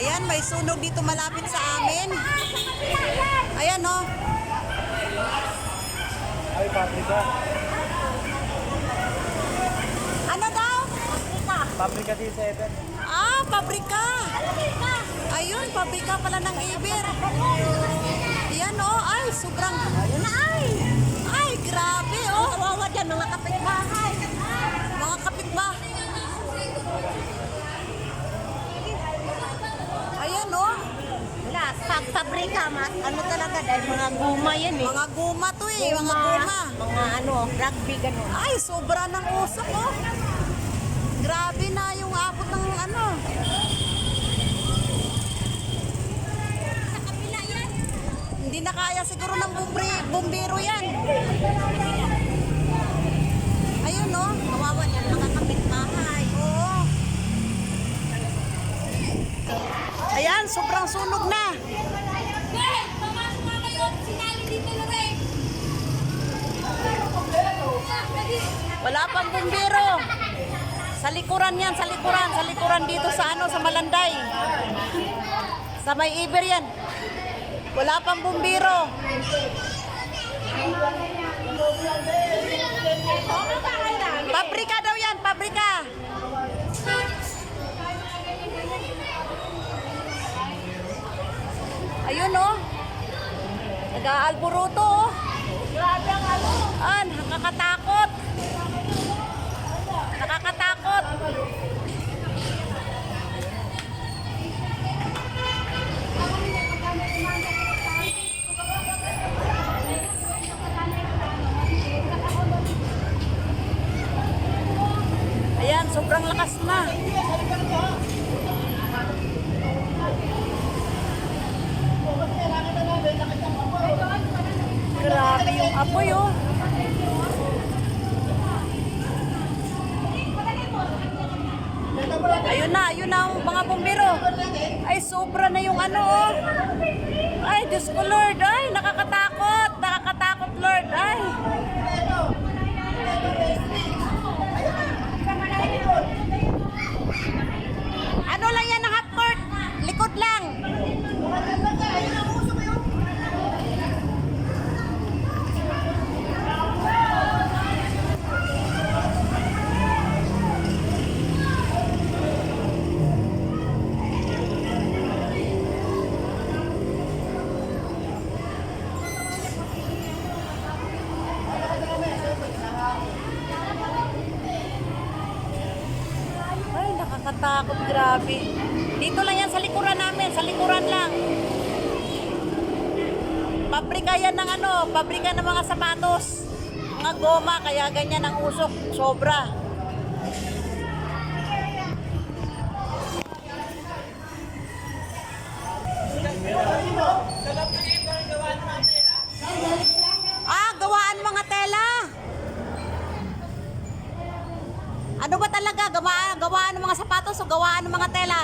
Ayan, may sunog dito malapit sa amin. Ayan, oh. Ay, paprika. Ano daw? Paprika D7. Ah, pabrika. Ayun, pabrika pala ng Iber. Ayan, oh. Ay, sobrang... Ayan na, ay. Ay, grabe, oh. Kawawa dyan, mga kapitbahay. Mga kapitbahay. Ayan, oh. Wala, pag pabrika, mas ano talaga, dahil mga guma yan eh. Mga guma to eh, mga guma. Mga ano, rugby, gano'n. Ay, sobra ng usok, oh. Grabe na yung abot ng ano. Sa kabila yan. Hindi na kaya siguro ng bumbri, bumbiro yan. Ayun, no? Kawawa yan, mga kapitbahay. Oo. Ayan, sobrang sunog na. Wala pang bumbiro. Sa likuran yan, sa likuran, sa likuran dito sa ano, sa Malanday. Sa may Iber yan. Wala pang bumbiro. Pabrika daw yan, pabrika. Ayun oh. Nag-aalburuto oh. Grabe ang ano. Ah, nakakatakot. Nakakatakot. Ayan, sobrang lakas na. Grabe yung apoy oh. Ayun na, ayun na ang mga bumbero. Ay, sobra na yung ano oh. Ay, Diyos ko Lord. Ay, nakakatakot. Nakakatakot nakakatakot, grabe. Dito lang yan sa likuran namin, sa likuran lang. Pabrika yan ng ano, pabrika ng mga sapatos. Mga goma, kaya ganyan ang usok, sobra. gawaan ng mga sapatos o gawaan ng mga tela.